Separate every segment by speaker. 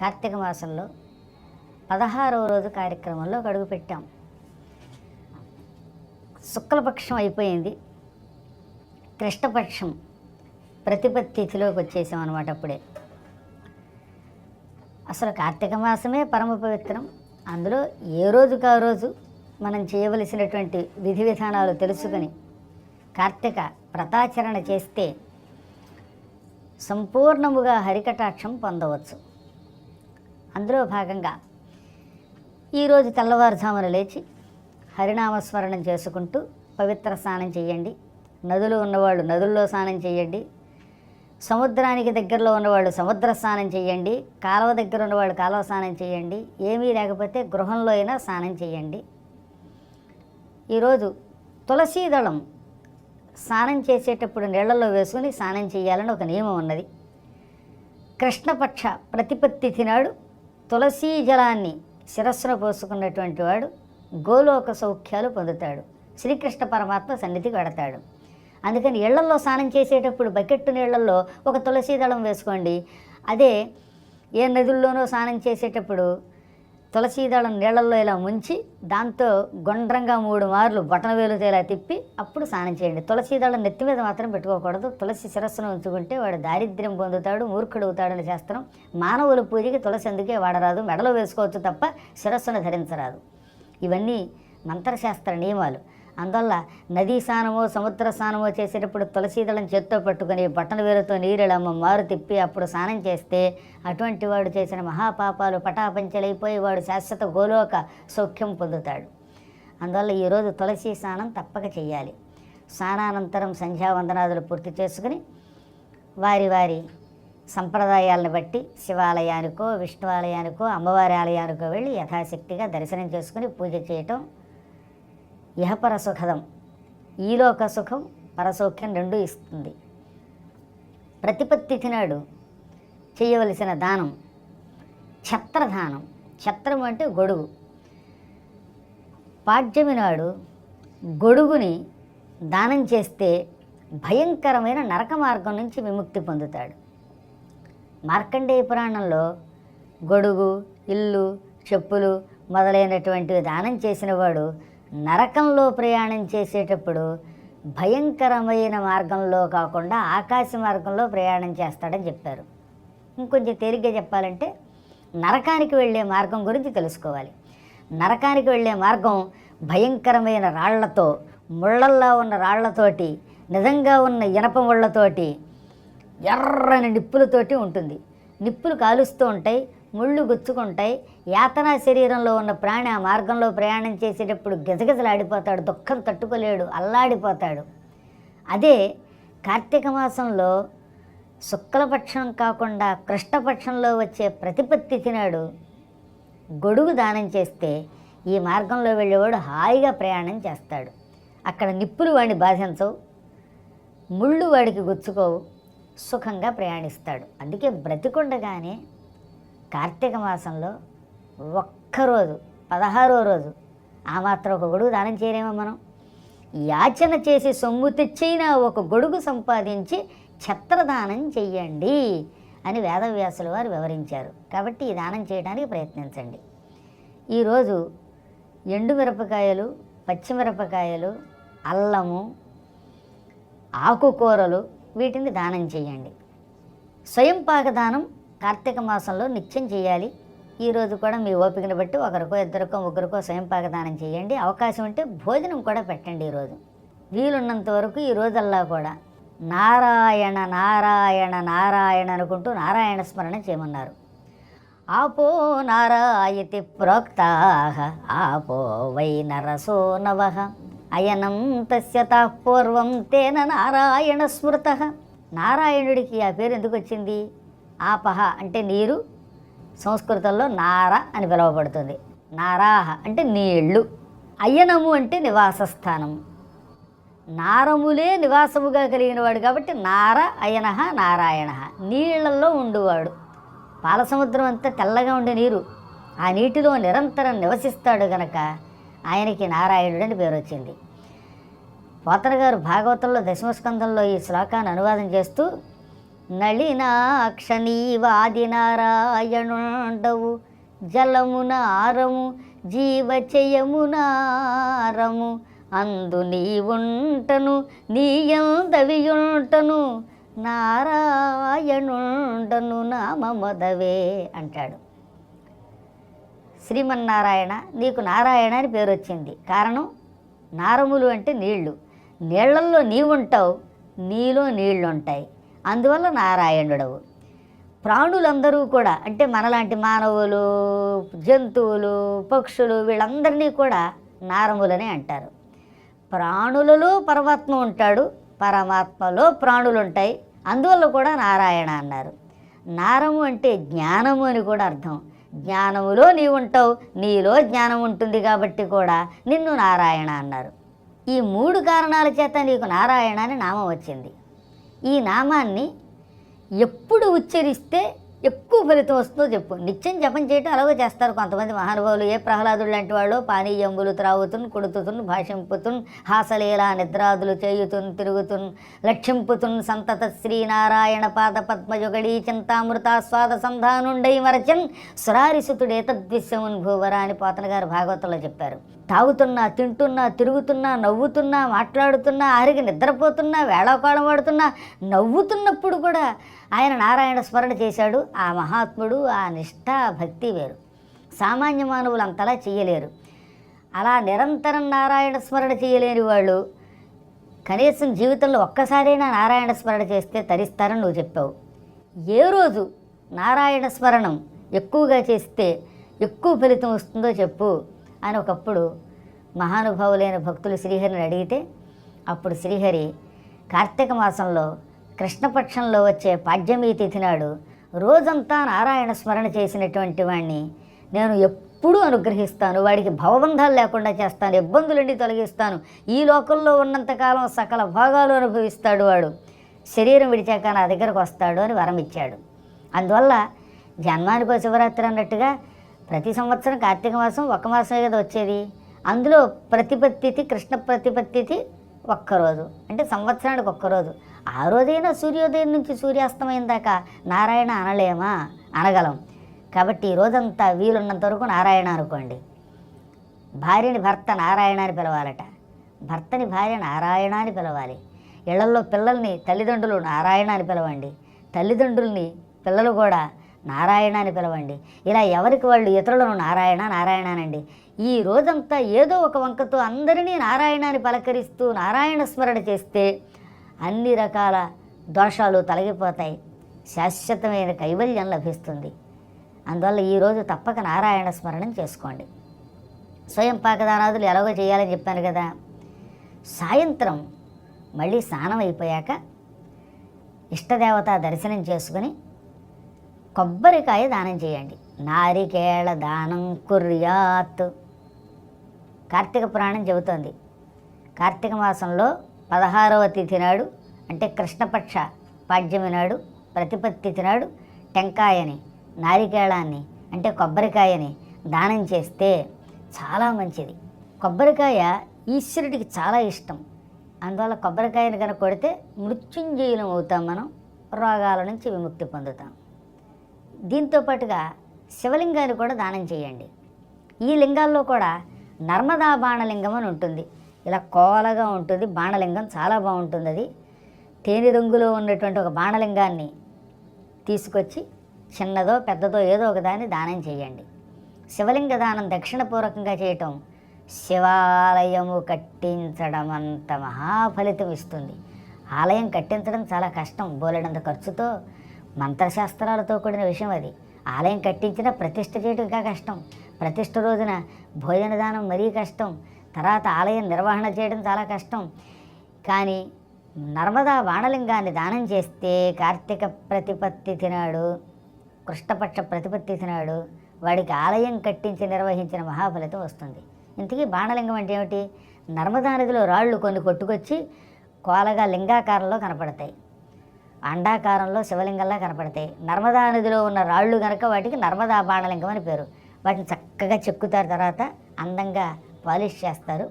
Speaker 1: కార్తీక మాసంలో పదహారవ రోజు కార్యక్రమంలో అడుగు పెట్టాం. శుక్లపక్షం అయిపోయింది. కృష్ణపక్షం ప్రతిపత్తిలోకి వచ్చేసాం అనమాట అప్పుడే. అసలు కార్తీక మాసమే పరమ పవిత్రం. అందులో ఏ రోజుకు ఆ రోజు మనం చేయవలసినటువంటి విధి విధానాలు తెలుసుకొని కార్తీక వ్రతాచరణ చేస్తే సంపూర్ణముగా హరికటాక్షం పొందవచ్చు. అందులో భాగంగా ఈరోజు తెల్లవారుజామున లేచి హరినామస్మరణం చేసుకుంటూ పవిత్ర స్నానం చేయండి. నదులు ఉన్నవాళ్ళు నదుల్లో స్నానం చేయండి. సముద్రానికి దగ్గరలో ఉన్నవాళ్ళు సముద్ర స్నానం చేయండి. కాలువ దగ్గర ఉన్నవాళ్ళు కాలువ స్నానం చేయండి. ఏమీ లేకపోతే గృహంలో అయినా స్నానం చేయండి. ఈరోజు తులసీ దళం స్నానం చేసేటప్పుడు నీళ్ళలో వేసుకుని స్నానం చేయాలని ఒక నియమం ఉన్నది. కృష్ణపక్ష ప్రతిపత్తి తినాడు. తులసీ జలాన్ని శిరస్సును పోసుకున్నటువంటి వాడు గోలోక సౌఖ్యాలు పొందుతాడు. శ్రీకృష్ణ పరమాత్మ సన్నిధికి వెడతాడు. అందుకని ఇళ్ళల్లో స్నానం చేసేటప్పుడు బకెట్టు నీళ్ళలో ఒక తులసీ దళం వేసుకోండి. అదే ఏ నదుల్లోనో స్నానం చేసేటప్పుడు తులసీ దళం నీళ్ళల్లో ఇలా ముంచి దాంతో గుండ్రంగా మూడు మార్లు బొటన వేలుతో ఇలా తిప్పి అప్పుడు స్నానం చేయండి. తులసీ దళం నెత్తి మీద మాత్రం పెట్టుకోకూడదు. తులసి శిరస్సును ఉంచుకుంటే వాడు దారిద్ర్యం పొందుతాడు మూర్ఖుడవుతాడని శాస్త్రం. మానవుల పూజకి తులసి అందుకే వాడరాదు. మెడలో వేసుకోవచ్చు తప్ప శిరస్సును ధరించరాదు. ఇవన్నీ మంత్రశాస్త్ర నియమాలు. అందువల్ల నదీ స్నానమో సముద్ర స్నానమో చేసేటప్పుడు తులసీదళం చేత్తో పట్టుకుని బట్టల వేరుతో నీరెడమ్మ మారు తిప్పి అప్పుడు స్నానం చేస్తే అటువంటి వాడు చేసిన మహాపాపాలు పటాపంచలైపోయి వాడు శాశ్వత గోలోక సౌఖ్యం పొందుతాడు. అందువల్ల ఈరోజు తులసి స్నానం తప్పక చేయాలి. స్నానానంతరం సంధ్యావందనాదులు పూర్తి చేసుకుని వారి వారి సంప్రదాయాలను బట్టి శివాలయానికో విష్ణు ఆలయానికో అమ్మవారి ఆలయానికో వెళ్ళి యథాశక్తిగా దర్శనం చేసుకుని పూజ చేయటం ఇహపర సుఖదం. ఈలోక సుఖం పరసౌఖ్యం రెండూ ఇస్తుంది. ప్రతిపత్తి నాడు చేయవలసిన దానం. ఛత్రదానం. ఛత్రం అంటే గొడుగు. పాడ్యమి నాడు గొడుగుని దానం చేస్తే భయంకరమైన నరక మార్గం నుంచి విముక్తి పొందుతాడు. మార్కండేయ పురాణంలో గొడుగు ఇల్లు చెప్పులు మొదలైనటువంటివి దానం చేసినవాడు నరకంలో ప్రయాణం చేసేటప్పుడు భయంకరమైన మార్గంలో కాకుండా ఆకాశ మార్గంలో ప్రయాణం చేస్తాడని చెప్పారు. ఇంకొంచెం తేలిగ్గా చెప్పాలంటే నరకానికి వెళ్ళే మార్గం గురించి తెలుసుకోవాలి. నరకానికి వెళ్ళే మార్గం భయంకరమైన రాళ్ళతో ముళ్ళల్లో ఉన్న రాళ్ళతోటి నిజంగా ఉన్న ఇనప ముళ్ళతోటి ఎర్రని నిప్పులతోటి ఉంటుంది. నిప్పులు కాలుస్తూ ఉంటాయి. ముళ్ళు గుచ్చుకుంటాయి. యాతనా శరీరంలో ఉన్న ప్రాణి ఆ మార్గంలో ప్రయాణం చేసేటప్పుడు గజగజలాడిపోతాడు దుఃఖం తట్టుకోలేడు అల్లాడిపోతాడు. అదే కార్తీక మాసంలో శుక్లపక్షం కాకుండా కృష్ణపక్షంలో వచ్చే ప్రతిపత్తి తినాడు. గొడుగు దానం చేస్తే ఈ మార్గంలో వెళ్ళేవాడు హాయిగా ప్రయాణం చేస్తాడు. అక్కడ నిప్పులు వాడిని బాధించవు ముళ్ళు వాడికి గుచ్చుకోవు సుఖంగా ప్రయాణిస్తాడు. అందుకే బ్రతికుండగానే కార్తీక మాసంలో ఒక్కరోజు పదహారో రోజు ఆ మాత్రం ఒక గొడుగు దానం చేయలేమో మనం. యాచన చేసి సొమ్ము తెచ్చైనా ఒక గొడుగు సంపాదించి ఛత్రదానం చెయ్యండి అని వేదవ్యాసుల వారు వివరించారు. కాబట్టి ఈ దానం చేయడానికి ప్రయత్నించండి. ఈరోజు ఎండుమిరపకాయలు పచ్చిమిరపకాయలు అల్లము ఆకుకూరలు వీటిని దానం చేయండి. స్వయం పాకదానం కార్తీక మాసంలో నిత్యం చేయాలి. ఈరోజు కూడా మీ ఓపికను బట్టి ఒకరికో ఇద్దరికో ముగ్గురికో స్వయం పాకదానం చేయండి. అవకాశం ఉంటే భోజనం కూడా పెట్టండి ఈరోజు వీలున్నంత వరకు ఈ రోజల్లా కూడా నారాయణ నారాయణ నారాయణ అనుకుంటూ నారాయణ స్మరణ చేయమన్నారు. ఆపో నారాయతి ప్రోక్తా ఆపో వై నరసో నవ అయనం తస్య పూర్వం తేన నారాయణ స్మృత. నారాయణుడికి ఆ పేరు ఎందుకు వచ్చింది? ఆపహ అంటే నీరు సంస్కృతంలో నార అని పిలువబడుతుంది. నారాహ అంటే నీళ్ళు. అయ్యనము అంటే నివాస స్థానము నారములే నివాసముగా కలిగిన వాడు కాబట్టి నార అయనహ నారాయణ నీళ్ళలో ఉండువాడు. పాలసముద్రం అంతా తెల్లగా ఉండే నీరు. ఆ నీటిలో నిరంతరం నివసిస్తాడు గనక ఆయనకి నారాయణుడు అని పేరు వచ్చింది. పోతన గారు భాగవతంలో దశమస్కంధంలో ఈ శ్లోకాన్ని అనువాదం చేస్తూ నళినాక్ష నీవాది నారాయణుండవు. జలమున ఆరము జీవచయమునారము అందు నీవుంటను నీయందవియుంటను. నారాయణుండను నామమొదవే అంటాడు. శ్రీమన్నారాయణ నీకు నారాయణ అని పేరు వచ్చింది కారణం? నారములు అంటే నీళ్ళు. నీళ్ళల్లో నీవుంటావు నీలో నీళ్ళు ఉంటాయి అందువల్ల నారాయణుడవు. ప్రాణులందరూ కూడా అంటే మనలాంటి మానవులు జంతువులు పక్షులు వీళ్ళందరినీ కూడా నారములనే అంటారు. ప్రాణులలో పరమాత్మ ఉంటాడు పరమాత్మలో ప్రాణులు ఉంటాయి అందువల్ల కూడా నారాయణ అన్నారు. నారము అంటే జ్ఞానము అని కూడా అర్థం. జ్ఞానములో నీవు ఉంటావు నీలో జ్ఞానం ఉంటుంది కాబట్టి కూడా నిన్ను నారాయణ అన్నారు. ఈ మూడు కారణాల చేత నీకు నారాయణ అని నామం వచ్చింది. ఈ నామాన్ని ఎప్పుడు ఉచ్చరిస్తే ఎక్కువ ఫలితం వస్తుందో చెప్పు. నిత్యం జపం చేయటం అలాగే చేస్తారు కొంతమంది మహానుభావులు. ఏ ప్రహ్లాదుడు లాంటి వాళ్ళు పానీయంబులు త్రాగుతున్ కొడుతుతున్ భాషింపుతున్ హాసలీల నిద్రాదులు చేయుతున్ తిరుగుతున్ లక్ష్యంపుతున్ సంతత శ్రీనారాయణ పాద పద్మయుగళీ చింతామృతాస్వాద సంధానుండై మరచన్ సురారిసుతుడే తద్విశ్యమున్ భూవరా అని పోతన గారు భాగవతంలో చెప్పారు. తాగుతున్నా తింటున్నా తిరుగుతున్నా నవ్వుతున్నా మాట్లాడుతున్నా ఆరికి నిద్రపోతున్నా వేళాకోళం వాడుతున్నా నవ్వుతున్నప్పుడు కూడా ఆయన నారాయణ స్మరణ చేశాడు. ఆ మహాత్ముడు ఆ నిష్ఠ భక్తి వేరు. సామాన్య మానవులు అంతలా చేయలేరు. అలా నిరంతరం నారాయణ స్మరణ చేయలేని వాళ్ళు కనీసం జీవితంలో ఒక్కసారైనా నారాయణ స్మరణ చేస్తే తరిస్తారని నువ్వు చెప్పావు. ఏ రోజు నారాయణ స్మరణం ఎక్కువగా చేస్తే ఎక్కువ ఫలితం వస్తుందో చెప్పు. అని ఒకప్పుడు మహానుభావులైన భక్తులు శ్రీహరిని అడిగితే అప్పుడు శ్రీహరి కార్తీక మాసంలో కృష్ణపక్షంలో వచ్చే పాడ్యమీ తిథి నాడు రోజంతా నారాయణ స్మరణ చేసినటువంటి వాడిని నేను ఎప్పుడూ అనుగ్రహిస్తాను. వాడికి భవబంధాలు లేకుండా చేస్తాను. ఇబ్బందులన్నీ తొలగిస్తాను. ఈ లోకంలో ఉన్నంతకాలం సకల భాగాలు అనుభవిస్తాడు వాడు. శరీరం విడిచాక నా దగ్గరకు వస్తాడు అని వరం ఇచ్చాడు. అందువల్ల జన్మానికో శివరాత్రి అన్నట్టుగా ప్రతి సంవత్సరం కార్తీక మాసం ఒక మాసమే కదా వచ్చేది. అందులో ప్రతిపత్తిథి కృష్ణ ప్రతిపత్తిథి ఒక్కరోజు అంటే సంవత్సరానికి ఒక్కరోజు ఆ రోజైనా సూర్యోదయం నుంచి సూర్యాస్తమయం దాకా నారాయణ అనలేమా? అనగలం. కాబట్టి ఈ రోజంతా వీలున్నంత వరకు నారాయణ అనుకోండి. భార్యని భర్త నారాయణ అని పిలవాలట. భర్తని భార్య నారాయణ అని పిలవాలి. ఇళ్ళలో పిల్లల్ని తల్లిదండ్రులు నారాయణ అని పిలవండి. తల్లిదండ్రుల్ని పిల్లలు కూడా నారాయణ అని పిలవండి. ఇలా ఎవరికి వాళ్ళు ఇతరులను నారాయణ నారాయణ అనండి ఈ రోజంతా ఏదో ఒక వంకతో అందరినీ నారాయణ అని పలకరిస్తూ నారాయణ స్మరణ చేస్తే అన్ని రకాల దోషాలు తొలగిపోతాయి. శాశ్వతమైన కైవల్యం లభిస్తుంది. అందువల్ల ఈరోజు తప్పక నారాయణ స్మరణం చేసుకోండి. స్వయం పాకదానాదులు ఎలాగో చేయాలని చెప్పాను కదా. సాయంత్రం మళ్ళీ స్నానం అయిపోయాక ఇష్టదేవత దర్శనం చేసుకుని కొబ్బరికాయ దానం చేయండి. నారికేళ దానం కుర్యాత్. కార్తీక పురాణం చెబుతోంది. కార్తీక మాసంలో పదహారవ తిథి నాడు అంటే కృష్ణపక్ష పాడ్యమి నాడు ప్రతిపత్తి తిథి నాడు టెంకాయని నారికేళాన్ని అంటే కొబ్బరికాయని దానం చేస్తే చాలా మంచిది. కొబ్బరికాయ ఈశ్వరుడికి చాలా ఇష్టం. అందువల్ల కొబ్బరికాయని కనుక కొడితే మృత్యుంజయులం అవుతాం మనం రోగాల నుంచి విముక్తి పొందుతాం. దీంతో పాటుగా శివలింగాన్ని కూడా దానం చేయండి. ఈ లింగాల్లో కూడా నర్మదా బాణలింగం అని ఉంటుంది. ఇలా కోలగా ఉంటుంది. బాణలింగం చాలా బాగుంటుంది అది. తేనె రంగులో ఉన్నటువంటి ఒక బాణలింగాన్ని తీసుకొచ్చి చిన్నదో పెద్దదో ఏదో ఒక దాన్ని దానం చేయండి. శివలింగ దానం దక్షిణపూర్వకంగా చేయటం శివాలయము కట్టించడం అంత మహాఫలితం ఇస్తుంది. ఆలయం కట్టించడం చాలా కష్టం. బోలెడంత ఖర్చుతో మంత్రశాస్త్రాలతో కూడిన విషయం అది. ఆలయం కట్టించినా ప్రతిష్ట చేయటం ఇంకా కష్టం. ప్రతిష్ట రోజున భోజన దానం మరీ కష్టం. తర్వాత ఆలయం నిర్వహణ చేయడం చాలా కష్టం. కానీ నర్మదా బాణలింగాన్ని దానం చేస్తే కార్తీక ప్రతిపత్తి తినాడు కృష్ణపక్ష ప్రతిపత్తి తినాడు వాడికి ఆలయం కట్టించి నిర్వహించిన మహాఫలితం వస్తుంది. ఇంతకీ బాణలింగం అంటే ఏమిటి? నర్మదా నదిలో రాళ్ళు కొన్ని కొట్టుకొచ్చి కోలగా లింగాకారంలో కనపడతాయి. అండాకారంలో శివలింగంలా కనపడతాయి. నర్మదా నదిలో ఉన్న రాళ్ళు కనుక వాటికి నర్మదా బాణలింగం అని పేరు. వాటిని చక్కగా చెక్కుతారు తర్వాత అందంగా పాలిష్ చేస్తారు.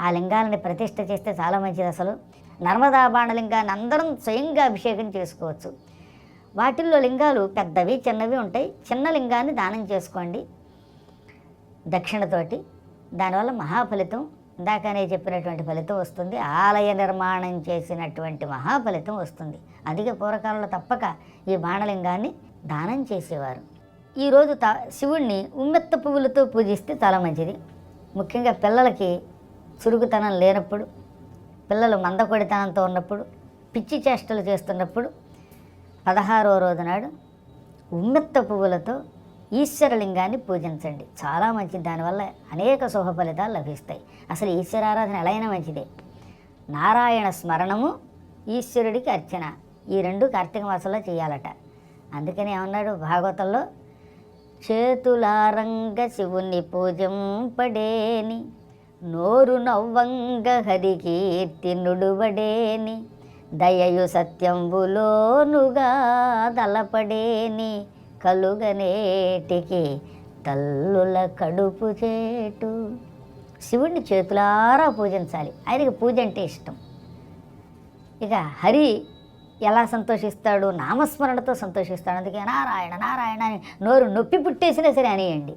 Speaker 1: ఆ లింగాలని ప్రతిష్ట చేస్తే చాలా మంచిది అసలు. నర్మదా బాణలింగాన్ని అందరం స్వయంగా అభిషేకం చేసుకోవచ్చు. వాటిల్లో లింగాలు పెద్దవి చిన్నవి ఉంటాయి. చిన్న లింగాన్ని దానం చేసుకోండి దక్షిణతోటి దానివల్ల మహాఫలితం. ఇందాకనే చెప్పినటువంటి ఫలితం వస్తుంది. ఆలయ నిర్మాణం చేసినటువంటి మహాఫలితం వస్తుంది. అధిక పూర్వకాలంలో తప్పక ఈ బాణలింగాన్ని దానం చేసేవారు. ఈరోజు త శివుణ్ణి ఉమ్మెత్త పువ్వులతో పూజిస్తే చాలా మంచిది. ముఖ్యంగా పిల్లలకి చురుకుతనం లేనప్పుడు పిల్లలు మందకొడితనంతో ఉన్నప్పుడు పిచ్చి చేష్టలు చేస్తున్నప్పుడు పదహారో రోజు నాడు ఉమ్మెత్త పువ్వులతో ఈశ్వరలింగాన్ని పూజించండి. చాలా మంచిది. దానివల్ల అనేక శుభ ఫలితాలు లభిస్తాయి. అసలు ఈశ్వరారాధన ఎలా అయినా మంచిదే. నారాయణ స్మరణము ఈశ్వరుడికి అర్చన. ఈ రెండు కార్తీక మాసంలో చేయాలట. అందుకని ఏమన్నాడు భాగవతంలో? చేతులారంగ శివుని పూజంపడేని నోరు నవ్వంగ హరి కీర్తి నుడువడేని దయయు సత్యంబులోనుగా దలపడేని కలుగనేటికి తల్లుల కడుపు చేటు. శివుణ్ణి చేతులారా పూజించాలి. ఆయనకి పూజ అంటే ఇష్టం. ఇక హరి ఎలా సంతోషిస్తాడు? నామస్మరణతో సంతోషిస్తాడు. అందుకే నారాయణ నారాయణ అని నోరు నొప్పి పుట్టేసినా సరే అనేయండి.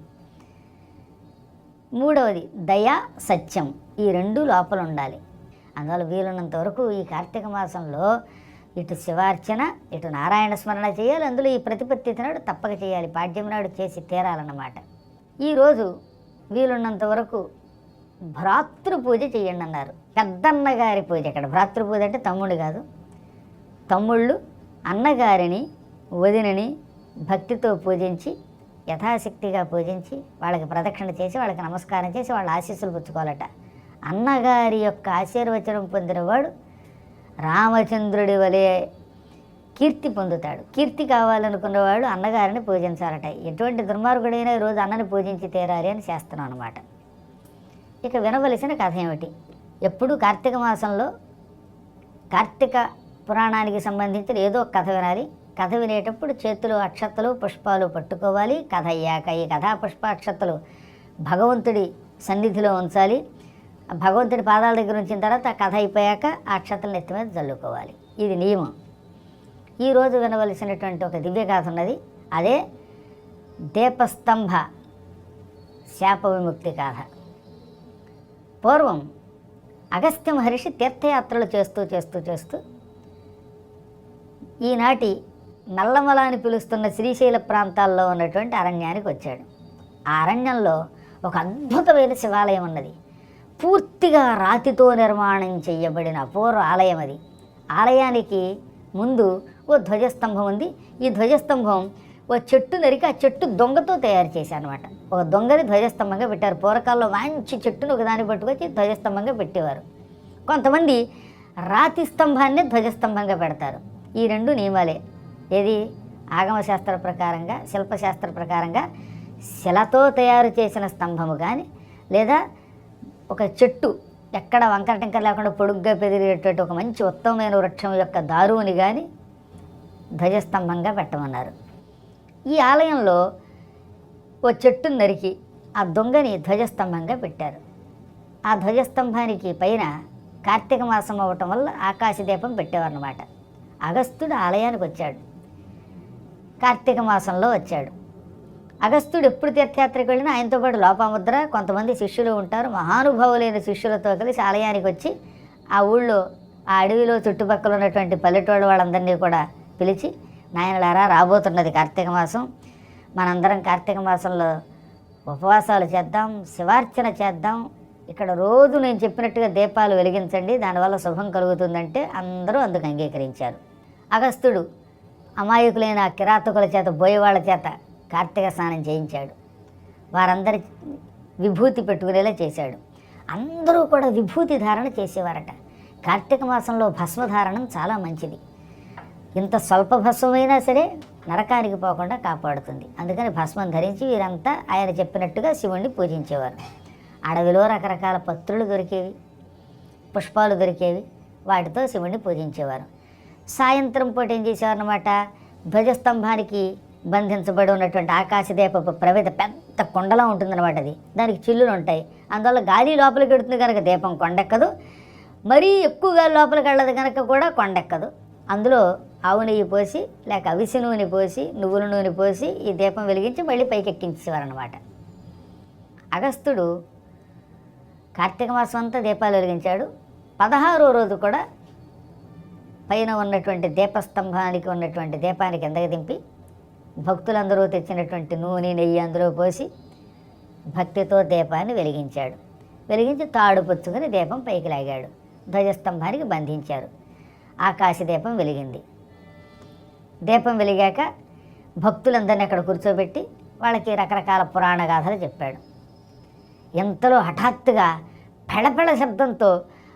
Speaker 1: మూడవది దయ సత్యం. ఈ రెండు లోపల ఉండాలి. అందువల్ల వీలున్నంత వరకు ఈ కార్తీక మాసంలో ఇటు శివార్చన ఇటు నారాయణ స్మరణ చేయాలి. అందులో ఈ ప్రతిపత్తి నాడు తప్పక చేయాలి. పాడ్యం నాడు చేసి తీరాలన్నమాట. ఈరోజు వీలున్నంత వరకు భ్రాతృ పూజ చేయండి అన్నారు. పెద్దన్న గారి పూజ. ఇక్కడ భ్రాతృ పూజ అంటే తమ్ముడు కాదు. తమ్ముళ్ళు అన్నగారిని వదినని భక్తితో పూజించి యథాశక్తిగా పూజించి వాళ్ళకి ప్రదక్షిణ చేసి వాళ్ళకి నమస్కారం చేసి వాళ్ళ ఆశీస్సులు పుచ్చుకోవాలట. అన్నగారి యొక్క ఆశీర్వచనం పొందినవాడు రామచంద్రుడి వలె కీర్తి పొందుతాడు. కీర్తి కావాలనుకున్నవాడు అన్నగారిని పూజించాలట. ఎటువంటి దుర్మార్గుడైనా ఈరోజు అన్నని పూజించి తీరాలి అని చేస్తున్నాం అనమాట ఇక వినవలసిన కథ ఏమిటి? ఎప్పుడు కార్తీక మాసంలో కార్తీక పురాణానికి సంబంధించిన ఏదో కథ వినాలి. కథ వినేటప్పుడు చేతులు అక్షతలు పుష్పాలు పట్టుకోవాలి. కథ అయ్యాక ఈ కథా పుష్ప అక్షతలు భగవంతుడి సన్నిధిలో ఉంచాలి. ఆ భగవంతుడి పాదాల దగ్గర ఉంచిన తర్వాత ఆ కథ అయిపోయాక ఆ అక్షతలను నెత్తి మీద చల్లుకోవాలి ఇది నియమం. ఈరోజు వినవలసినటువంటి ఒక దివ్య కథ ఉన్నది. అదే దీపస్తంభ శాప విముక్తి కథ. పూర్వం అగస్త్య మహర్షి తీర్థయాత్రలు చేస్తూ చేస్తూ చేస్తూ ఈనాటి నల్లమల అని పిలుస్తున్న శ్రీశైల ప్రాంతాల్లో ఉన్నటువంటి అరణ్యానికి వచ్చాడు. ఆ అరణ్యంలో ఒక అద్భుతమైన శివాలయం ఉన్నది. పూర్తిగా రాతితో నిర్మాణం చేయబడిన అపూర్వ ఆలయం అది. ఆలయానికి ముందు ఓ ధ్వజస్తంభం ఉంది. ఈ ధ్వజస్తంభం ఓ చెట్టు నరికి ఆ చెట్టు దొంగతో తయారు చేశారు అనమాట ఒక దొంగని ధ్వజస్తంభంగా పెట్టారు. పూర్వకాలంలో మంచి చెట్టును ఒకదాన్ని పట్టుకొచ్చి ధ్వజస్తంభంగా పెట్టేవారు. కొంతమంది రాతి స్తంభాన్ని ధ్వజస్తంభంగా పెడతారు. ఈ రెండు నియమాలే. ఏది? ఆగమశాస్త్ర ప్రకారంగా శిల్పశాస్త్ర ప్రకారంగా శిలతో తయారు చేసిన స్తంభము కానీ లేదా ఒక చెట్టు ఎక్కడ వంకర టెంకర లేకుండా పొడుగ్గా పెరిగేటటువంటి ఒక మంచి ఉత్తమమైన వృక్షం యొక్క దారువుని కానీ ధ్వజస్తంభంగా పెట్టమన్నారు. ఈ ఆలయంలో ఓ చెట్టును నరికి ఆ దొంగని ధ్వజస్తంభంగా పెట్టారు. ఆ ధ్వజస్తంభానికి పైన కార్తీక మాసం అవ్వటం వల్ల ఆకాశదీపం పెట్టేవారనమాట అగస్తుడు ఆలయానికి వచ్చాడు. కార్తీక మాసంలో వచ్చాడు. అగస్త్యుడు ఎప్పుడు తీర్థయాత్రకు వెళ్ళినా ఆయనతో పాటు లోపాముద్ర కొంతమంది శిష్యులు ఉంటారు. మహానుభావులైన శిష్యులతో కలిసి ఆలయానికి వచ్చి ఆ ఊళ్ళో ఆ అడవిలో చుట్టుపక్కల ఉన్నటువంటి పల్లెటూళ్ళ వాళ్ళందరినీ కూడా పిలిచి నాయనలారా రాబోతున్నది కార్తీక మాసం. మనందరం కార్తీక మాసంలో ఉపవాసాలు చేద్దాం శివార్చన చేద్దాం. ఇక్కడ రోజు నేను చెప్పినట్టుగా దీపాలు వెలిగించండి. దానివల్ల శుభం కలుగుతుందంటే అందరూ అందుకు అంగీకరించారు. అగస్త్యుడు అమాయకులైన కిరాతకుల చేత బోయవాళ్ళ చేత కార్తీక స్నానం చేయించాడు. వారందరి విభూతి పెట్టుకునేలా చేశాడు. అందరూ కూడా విభూతి ధారణ చేసేవారట. కార్తీక మాసంలో భస్మధారణం చాలా మంచిది. ఇంత స్వల్ప భస్మైనా సరే నరకానికి పోకుండా కాపాడుతుంది. అందుకని భస్మం ధరించి వీరంతా ఆయన చెప్పినట్టుగా శివుణ్ణి పూజించేవారు. అడవిలో రకరకాల పత్రులు దొరికేవి పుష్పాలు దొరికేవి వాటితో శివుణ్ణి పూజించేవారు. సాయంత్రం పూట ఏం చేసేవారనమాట ధ్వజస్తంభానికి బంధించబడి ఉన్నటువంటి ఆకాశదీపపు ప్రవేద పెద్ద కొండలా ఉంటుందన్నమాట అది. దానికి చిల్లులు ఉంటాయి. అందువల్ల గాలి లోపలికి వెడుతుంది కనుక దీపం కొండెక్కదు. మరీ ఎక్కువ గాలి లోపలికి వెళ్ళదు కనుక కూడా కొండెక్కదు. అందులో ఆవు నెయ్యి పోసి లేక అవిసి నూనె పోసి నువ్వుల నూనె పోసి ఈ దీపం వెలిగించి మళ్ళీ పైకి ఎక్కించేవారనమాట అగస్తుడు కార్తీక మాసం అంతా దీపాలు వెలిగించాడు. పదహారో రోజు కూడా పైన ఉన్నటువంటి దీపస్తంభానికి ఉన్నటువంటి దీపానికి కిందకి దింపి భక్తులందరూ తెచ్చినటువంటి నూనె నెయ్యి అందులో పోసి భక్తితో దీపాన్ని వెలిగించాడు. వెలిగించి తాడు పుచ్చుకొని దీపం పైకి లాగాడు. ధ్వజస్తంభానికి బంధించారు. ఆకాశ దీపం వెలిగింది. దీపం వెలిగాక భక్తులందరినీ అక్కడ కూర్చోబెట్టి వాళ్ళకి రకరకాల పురాణ గాథలు చెప్పాడు. ఎంతలో హఠాత్తుగా పెడపెడ శబ్దంతో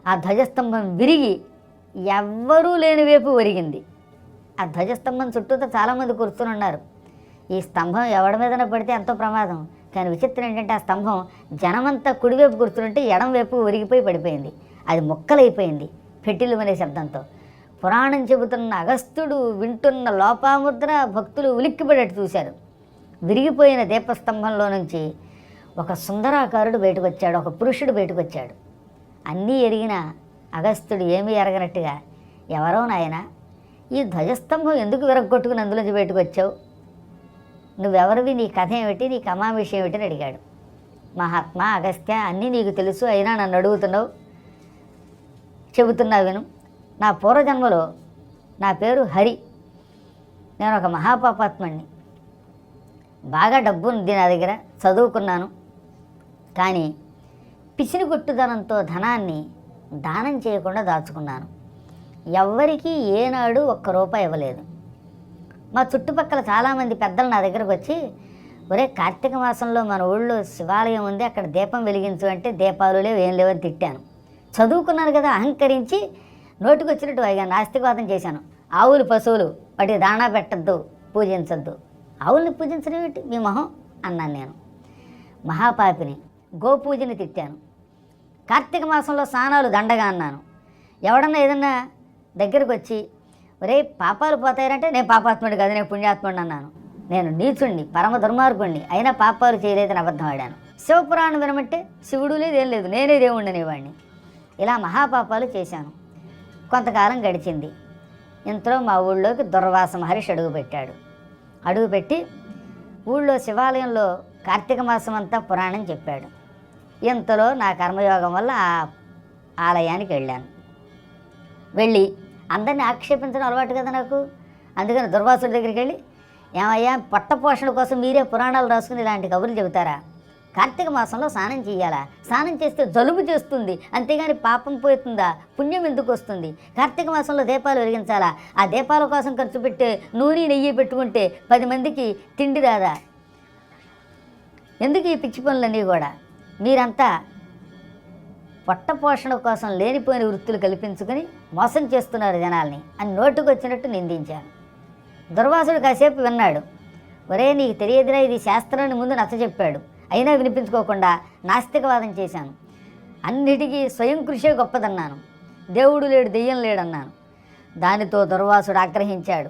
Speaker 1: ఆ ధ్వజస్తంభం విరిగి ఎవ్వరూ లేని వైపు ఒరిగింది. ఆ ధ్వజస్తంభం చుట్టూతో చాలామంది కూర్చుని ఉన్నారు. ఈ స్తంభం ఎవడి మీదన పడితే ఎంతో ప్రమాదం. కానీ విచిత్రం ఏంటంటే ఆ స్తంభం జనమంతా కుడివైపు కూర్చుంటే ఎడం వైపు ఒరిగిపోయి పడిపోయింది. అది ముక్కలైపోయింది. పెట్టిలు అనే శబ్దంతో. పురాణం చెబుతున్న అగస్త్యుడు వింటున్న లోపాముద్ర భక్తులు ఉలిక్కిపడేట్టు చూశారు. విరిగిపోయిన దీపస్తంభంలో నుంచి ఒక సుందరాకారుడు బయటకు వచ్చాడు ఒక పురుషుడు బయటకు వచ్చాడు అన్నీ ఎరిగిన అగస్త్యుడు ఏమీ ఎరగనట్టుగా ఎవరో నాయన ఈ ధ్వజస్తంభం ఎందుకు విరగొట్టుకుని అందులోంచి బయటకు వచ్చావు? నువ్వెవరివి? నీ కథ ఏమిటి? నీ కమావిషయం ఏమిటి? అని అడిగాడు. మహాత్మా అగస్త్య అన్నీ నీకు తెలుసు అయినా నన్ను అడుగుతున్నావు? చెబుతున్నా విను. నా పూర్వజన్మలో నా పేరు హరి. నేను ఒక మహాపాపాత్మణ్ణి. బాగా డబ్బు ఉంది నా దగ్గర చదువుకున్నాను. కానీ పిసిని కొట్టుదనంతో ధనాన్ని దానం చేయకుండా దాచుకున్నాను. ఎవ్వరికీ ఏనాడు ఒక్క రూపాయి ఇవ్వలేదు. మా చుట్టుపక్కల చాలామంది పెద్దలు నా దగ్గరకు వచ్చి ఒరే కార్తీక మాసంలో మన ఊళ్ళో శివాలయం ఉంది అక్కడ దీపం వెలిగించు అంటే దీపాలు లేవు ఏం లేవని తిట్టాను. చదువుకున్నాను కదా అహంకరించి నోటికి వచ్చినట్టు అయిగా నాస్తికవాదం చేశాను. ఆవులు పశువులు వాటికి దాణా పెట్టద్దు పూజించద్దు. ఆవుల్ని పూజించడం ఏమిటి మీ మొహం? అన్నాను నేను. మహాపాపిని గోపూజని తిట్టాను. కార్తీక మాసంలో స్నానాలు దండగా అన్నాను. ఎవడన్నా ఏదన్నా దగ్గరకు వచ్చి ఒరే పాపాలు పోతాయంటే నేను పాపాత్ముడు కాదు నేను పుణ్యాత్ముడు అన్నాను. నేను నీచుణ్ణి పరమ దుర్మార్గుణ్ణి అయినా పాపాలు చేయలేదని అబద్ధం ఆడాను. శివపురాణం వినమంటే శివుడు లేదు ఏం లేదు నేనే దేవుణ్ణి అనేవాడిని. ఇలా మహాపాపాలు చేశాను. కొంతకాలం గడిచింది. ఇంతలో మా ఊళ్ళోకి దుర్వాస మహర్షి అడుగుపెట్టాడు అడుగుపెట్టి ఊళ్ళో శివాలయంలో కార్తీక మాసం అంతా పురాణం చెప్పాడు. ఇంతలో నా కర్మయోగం వల్ల ఆలయానికి వెళ్ళాను. వెళ్ళి అందరినీ ఆక్షేపించడం అలవాటు కదా నాకు. అందుకని దుర్వాసుడి దగ్గరికి వెళ్ళి ఏమయ్యా పట్టపోషణ కోసం మీరే పురాణాలు రాసుకుని ఇలాంటి కబుర్లు చెబుతారా? కార్తీక మాసంలో స్నానం చేయాలా? స్నానం చేస్తే జలుబు చేస్తుంది. అంతేగాని పాపం పోతుందా? పుణ్యం ఎందుకు వస్తుంది? కార్తీక మాసంలో దీపాలు వెలిగించాలా? ఆ దీపాల కోసం ఖర్చు పెట్టే నూనె నెయ్యి పెట్టుకుంటే పది మందికి తిండి రాదా? ఎందుకు ఈ పిచ్చి పనులన్నీ కూడా? మీరంతా పట్టపోషణ కోసం లేనిపోయిన వృత్తులు కల్పించుకొని మోసం చేస్తున్నారు జనాల్ని అని నోటుకొచ్చినట్టు నిందించాను దుర్వాసుడు కాసేపు విన్నాడు. ఒరే నీకు తెలియదురా ఇది శాస్త్రాన్ని ముందు నచ్చ చెప్పాడు. అయినా వినిపించుకోకుండా నాస్తికవాదం చేశాను. అన్నిటికీ స్వయం కృషే గొప్పదన్నాను. దేవుడు లేడు దెయ్యం లేడన్నాను. దానితో దుర్వాసుడు ఆగ్రహించాడు.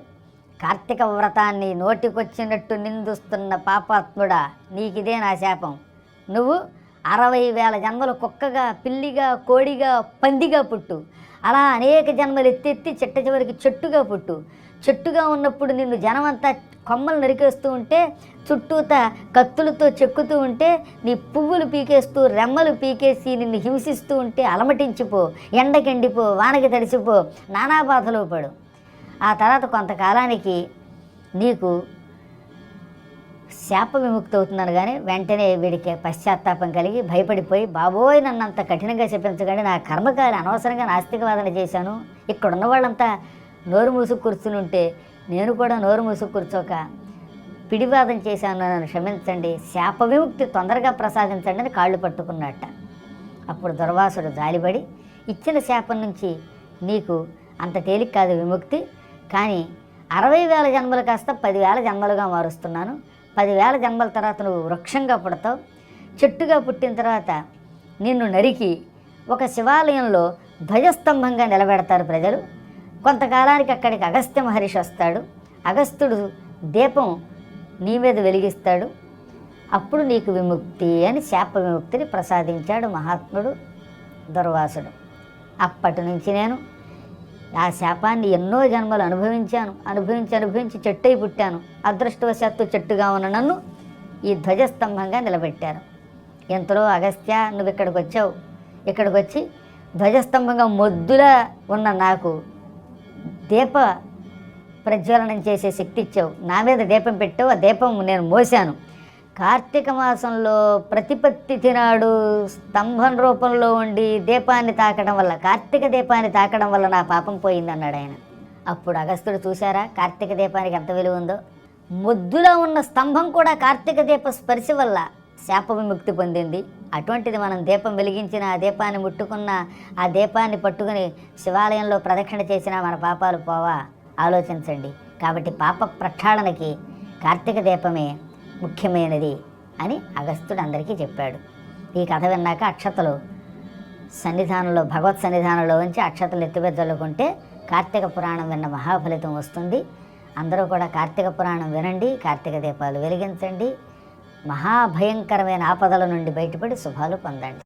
Speaker 1: కార్తీక వ్రతాన్ని నోటికొచ్చినట్టు నిందిస్తున్న పాపాత్ముడా నీకిదే నా శాపం. నువ్వు అరవై వేల జన్మలు కుక్కగా పిల్లిగా కోడిగా పందిగా పుట్టు. అలా అనేక జన్మలు ఎత్తెత్తి చిట్ట చివరికి చెట్టుగా పుట్టు. చెట్టుగా ఉన్నప్పుడు నిన్ను జనమంతా కొమ్మలు నరికేస్తూ ఉంటే చుట్టూత కత్తులతో చెక్కుతూ ఉంటే నీ పువ్వులు పీకేస్తూ రెమ్మలు పీకేసి నిన్ను హింసిస్తూ ఉంటే అలమటించిపో ఎండకెండిపో వానకి తడిసిపో నానా బాధలో పడు. ఆ తర్వాత కొంతకాలానికి నీకు శాప విముక్తి అవుతున్నాను కానీ వెంటనే వీడికి పశ్చాత్తాపం కలిగి భయపడిపోయి బాబోయ్ నన్ను అంత కఠినంగా చెప్పించకండి నా కర్మకాలి అనవసరంగా నాస్తికవాదన చేశాను. ఇక్కడ ఉన్న వాళ్ళంతా నోరు మూసుకు కూర్చుని ఉంటే నేను కూడా నోరు మూసుకు కూర్చోక పిడివాదం చేశాను నన్ను క్షమించండి. శాప విముక్తి తొందరగా ప్రసాదించండి అని కాళ్ళు పట్టుకున్నట్ట. అప్పుడు దుర్వాసుడు జాలిబడి ఇచ్చిన శాపం నుంచి నీకు అంత తేలిక కాదు విముక్తి. కానీ అరవై వేల జన్మలు కాస్త పదివేల జన్మలుగా మారుస్తున్నాను. పదివేల జన్మల తర్వాత నువ్వు వృక్షంగా పుడతావు. చెట్టుగా పుట్టిన తర్వాత నిన్ను నరికి ఒక శివాలయంలో ధ్వజస్తంభంగా నిలబెడతారు ప్రజలు. కొంతకాలానికి అక్కడికి అగస్త్య మహర్షి వస్తాడు. అగస్త్యుడు దీపం నీ మీద వెలిగిస్తాడు. అప్పుడు నీకు విముక్తి అని శాప విముక్తిని ప్రసాదించాడు మహాత్ముడు దుర్వాసుడు. అప్పటి నుంచి నేను ఆ శాపాన్ని ఎన్నో జన్మలు అనుభవించాను. అనుభవించి అనుభవించి చెట్టై పుట్టాను. అదృష్టవశాత్తు చెట్టుగా ఉన్న నన్ను ఈ ధ్వజస్తంభంగా నిలబెట్టారు. ఎంతలో అగస్త్య నువ్వు ఇక్కడికి వచ్చావు. ఇక్కడికి వచ్చి ధ్వజస్తంభంగా మొద్దులా ఉన్న నాకు దీప ప్రజ్వలనం చేసే శక్తి ఇచ్చావు. నా మీద దీపం పెట్టావు. ఆ దీపం నేను మోశాను. కార్తీక మాసంలో ప్రతిపత్తి తినాడు. స్తంభం రూపంలో ఉండి దీపాన్ని తాకడం వల్ల కార్తీక దీపాన్ని తాకడం వల్ల నా పాపం పోయింది అన్నాడు ఆయన. అప్పుడు అగస్త్యుడు చూశారా కార్తీక దీపానికి ఎంత విలువ ఉందో? ముద్దులో ఉన్న స్తంభం కూడా కార్తీక దీప స్పర్శ వల్ల శాప విముక్తి పొందింది. అటువంటిది మనం దీపం వెలిగించిన ఆ దీపాన్ని ముట్టుకున్న ఆ దీపాన్ని పట్టుకుని శివాలయంలో ప్రదక్షిణ చేసిన మన పాపాలు పోవా? ఆలోచించండి. కాబట్టి పాప ప్రక్షాళనకి కార్తీక దీపమే ముఖ్యమైనది అని అగస్త్యుడు అందరికీ చెప్పాడు. ఈ కథ విన్నాక అక్షతలు సన్నిధానంలో భగవత్ సన్నిధానంలో ఉంచి అక్షతలు ఎత్తుపెద్దలుకుంటే కార్తీక పురాణం విన్న మహాఫలితం వస్తుంది. అందరూ కూడా కార్తీక పురాణం వినండి కార్తీక దీపాలు వెలిగించండి. మహాభయంకరమైన ఆపదల నుండి బయటపడి శుభాలు పొందండి.